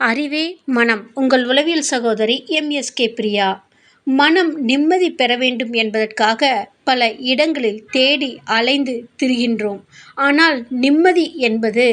அறிவே மனம். உங்கள் உளவியல் சகோதரி எம். எஸ். கே. பிரியா. மனம் நிம்மதி பெற வேண்டும் என்பதற்காக பல இடங்களில் தேடி அலைந்து திரிகின்றோம். ஆனால் நிம்மதி என்பது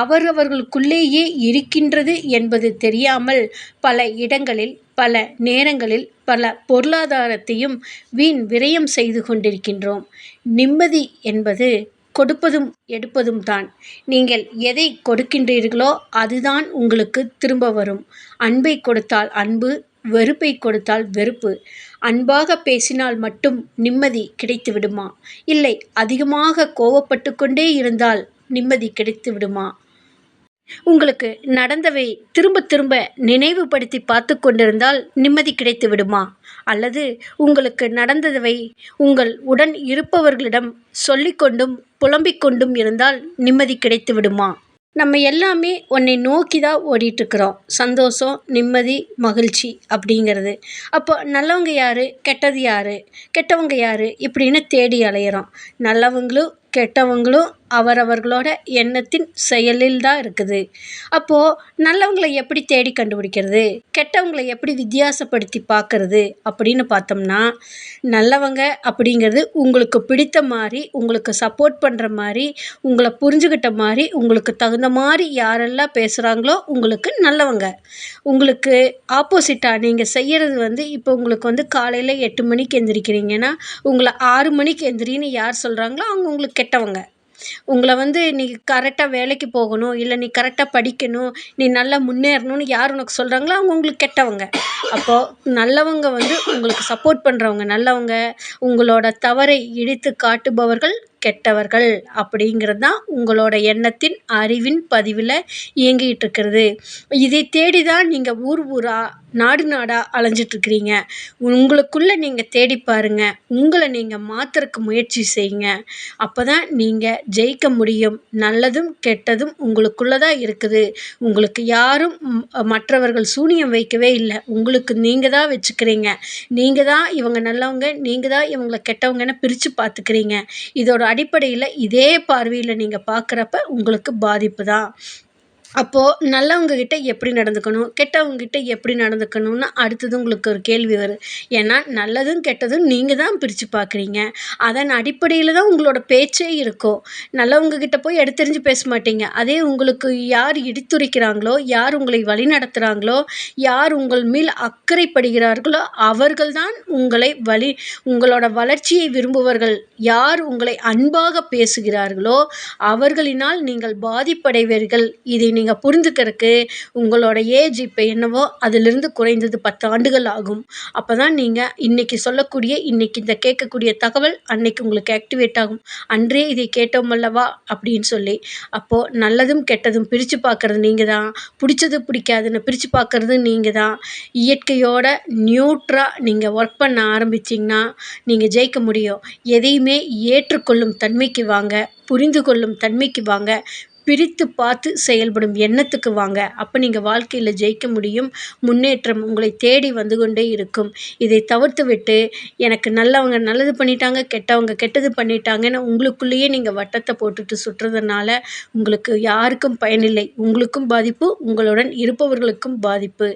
அவரவர்களுக்குள்ளேயே இருக்கின்றது என்பது தெரியாமல் பல இடங்களில் பல நேரங்களில் பல பொருளாதாரத்தையும் வீண் விரயம் செய்து கொண்டிருக்கின்றோம். நிம்மதி என்பது கொடுப்பதும் எடுப்பதும் தான். நீங்கள் எதை கொடுக்கின்றீர்களோ அதுதான் உங்களுக்கு திரும்ப வரும். அன்பை கொடுத்தால் அன்பு வெறுப்பை கொடுத்தால் வெறுப்பு. அன்பாக பேசினால் மட்டும் நிம்மதி கிடைத்து விடுமா இல்லை அதிகமாக கோவப்பட்டு கொண்டே இருந்தால் நிம்மதி கிடைத்து விடுமா உங்களுக்கு நடந்தவை திரும்ப திரும்ப நினைவுபடுத்தி பார்த்து கொண்டிருந்தால் நிம்மதி கிடைத்து விடுமா? அல்லது உங்களுக்கு நடந்ததவை உங்கள் உடன் இருப்பவர்களிடம் சொல்லிக்கொண்டும் புலம்பிக் கொண்டும் இருந்தால் நிம்மதி கிடைத்து விடுமா? நம்ம எல்லாமே உன்னை நோக்கி தான் ஓடிட்டுருக்குறோம். சந்தோஷம் நிம்மதி மகிழ்ச்சி அப்படிங்கிறது. அப்போ நல்லவங்க யார்? கெட்டது யார்? கெட்டவங்க யார்? இப்படின்னு தேடி அலையிறோம். நல்லவங்களும் கெட்டவங்களும் அவரவர்களோட எண்ணத்தின் செயலில் தான் இருக்குது. அப்போது நல்லவங்களை எப்படி தேடி கண்டுபிடிக்கிறது? கெட்டவங்களை எப்படி வித்தியாசப்படுத்தி பார்க்கறது அப்படின்னு பார்த்தோம்னா நல்லவங்க அப்படிங்கிறது உங்களுக்கு பிடித்த மாதிரி உங்களுக்கு சப்போர்ட் பண்ணுற மாதிரி உங்களை புரிஞ்சுக்கிட்ட மாதிரி உங்களுக்கு தகுந்த மாதிரி யாரெல்லாம் பேசுகிறாங்களோ உங்களுக்கு நல்லவங்க. உங்களுக்கு ஆப்போசிட்டாக நீங்கள் செய்கிறது வந்து இப்போ உங்களுக்கு வந்து காலையில் எட்டு மணிக்கு எந்திரிக்கிறீங்கன்னா உங்களை ஆறு மணிக்கு எந்திரின்னு யார் சொல்கிறாங்களோ அவங்க உங்களுக்கு கெட்டவங்க. உங்களை வந்து நீ கரெக்டாக வேலைக்கு போகணும் இல்லை நீ கரெக்டாக படிக்கணும் நீ நல்லா முன்னேறணும்னு யார் உனக்கு சொல்கிறாங்களோ அவங்க உங்களுக்கு கெட்டவங்க. அப்போது நல்லவங்க வந்து உங்களுக்கு சப்போர்ட் பண்ணுறவங்க நல்லவங்க உங்களோட தவறை இடித்து காட்டுபவர்கள் கெட்டவர்கள் அப்படிங்கிறது தான் உங்களோட எண்ணத்தின் அறிவின் பதிவில் இயங்கிகிட்டு இருக்கிறது இதை தேடி தான் நீங்கள் ஊர் ஊராக நாடு நாடாக அலைஞ்சிட்ருக்கிறீங்க உங்களுக்குள்ளே நீங்கள் தேடி பாருங்கள் உங்களை நீங்கள் மாற்றுறக்கு முயற்சி செய்யுங்க. அப்போ தான் நீங்கள் ஜெயிக்க முடியும். நல்லதும் கெட்டதும் உங்களுக்குள்ளே தான் இருக்குது. உங்களுக்கு யாரும் மற்றவர்கள் சூனியம் வைக்கவே இல்லை. உங்களுக்கு நீங்கள் தான் வச்சுக்கிறீங்க. நீங்கள் தான் இவங்க நல்லவங்க நீங்கள் தான் இவங்களை கெட்டவங்கன்னு பிரித்து பார்த்துக்கிறீங்க இதோட அடிப்படையில் இதே பார்வையில் நீங்கள் பார்க்குறப்ப உங்களுக்கு பாதிப்பு தான் அப்போது நல்லவங்கக்கிட்ட எப்படி நடந்துக்கணும் கெட்டவங்கக்கிட்ட எப்படி நடந்துக்கணும்னு அடுத்தது உங்களுக்கு ஒரு கேள்வி வரும். ஏன்னா நல்லதும் கெட்டதும் நீங்கள் தான் பிரித்து பார்க்குறீங்க. அதன் அடிப்படையில் தான் உங்களோட பேச்சே இருக்கும். நல்லவங்கக்கிட்ட போய் எடுத்தெறிஞ்சு பேச மாட்டீங்க. அதே உங்களுக்கு யார் இடித்துரைக்கிறாங்களோ யார் உங்களை வழி நடத்துகிறாங்களோ யார் உங்கள் மேல் அக்கறைப்படுகிறார்களோ அவர்கள் தான் உங்களை வழி உங்களோட வளர்ச்சியை விரும்புவர்கள் யார் உங்களை அன்பாக பேசுகிறார்களோ அவர்களினால் நீங்கள் பாதிப்படைவீர்கள். இதை நீங்கள் நீங்கள் புரிஞ்சுக்கிறதுக்கு உங்களோட ஏஜ் இப்போ என்னவோ அதிலிருந்து குறைந்தது பத்து ஆண்டுகள் ஆகும். அப்போ தான் நீங்கள் இன்றைக்கி சொல்லக்கூடிய இன்றைக்கி இந்த கேட்கக்கூடிய தகவல் அன்னைக்கு உங்களுக்கு ஆக்டிவேட் ஆகும். அன்றே இதை கேட்டோம் அல்லவா? அப்படின்னு சொல்லி. அப்போது நல்லதும் கெட்டதும் பிரித்து பார்க்குறது நீங்கள் தான் பிடிச்சது பிடிக்காதுன்னு பிரித்து பார்க்குறது நீங்கள் தான் இயற்கையோட நியூட்ராக நீங்கள் ஒர்க் பண்ண ஆரம்பிச்சிங்கன்னா நீங்கள் ஜெயிக்க முடியும். எதையுமே ஏற்றுக்கொள்ளும் தன்மைக்கு வாங்க புரிந்து கொள்ளும் தன்மைக்கு வாங்க பிரித்து பார்த்து செயல்படும் எண்ணத்துக்கு வாங்க. அப்போ நீங்கள் வாழ்க்கையில் ஜெயிக்க முடியும். முன்னேற்றம் உங்களை தேடி வந்து கொண்டே இருக்கும். இதை தவிர்த்து விட்டு எனக்கு நல்லவங்க நல்லது பண்ணிட்டாங்க கெட்டவங்க கெட்டது பண்ணிட்டாங்கன்னு உங்களுக்குள்ளேயே நீங்கள் வட்டத்தை போட்டுட்டு சுற்றுறதுனால உங்களுக்கு யாருக்கும் பயனில்லை. உங்களுக்கும் பாதிப்பு உங்களுடன் இருப்பவர்களுக்கும் பாதிப்பு.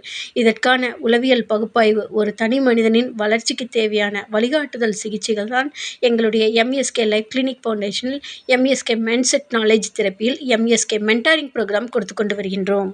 இதற்கான உளவியல் பகுப்பாய்வு ஒரு தனி மனிதனின் வளர்ச்சிக்கு தேவையான வழிகாட்டுதல் சிகிச்சைகள் தான் எங்களுடைய எம்எஸ்கே லைஃப் கிளினிக் ஃபவுண்டேஷனில் எம்எஸ்கே மென்செட் நாலேஜ் தெரப்பியில் எம்எஸ்கே மென்டாரிங் ப்ரோக்ராம் கொடுத்து கொண்டு வருகின்றோம்.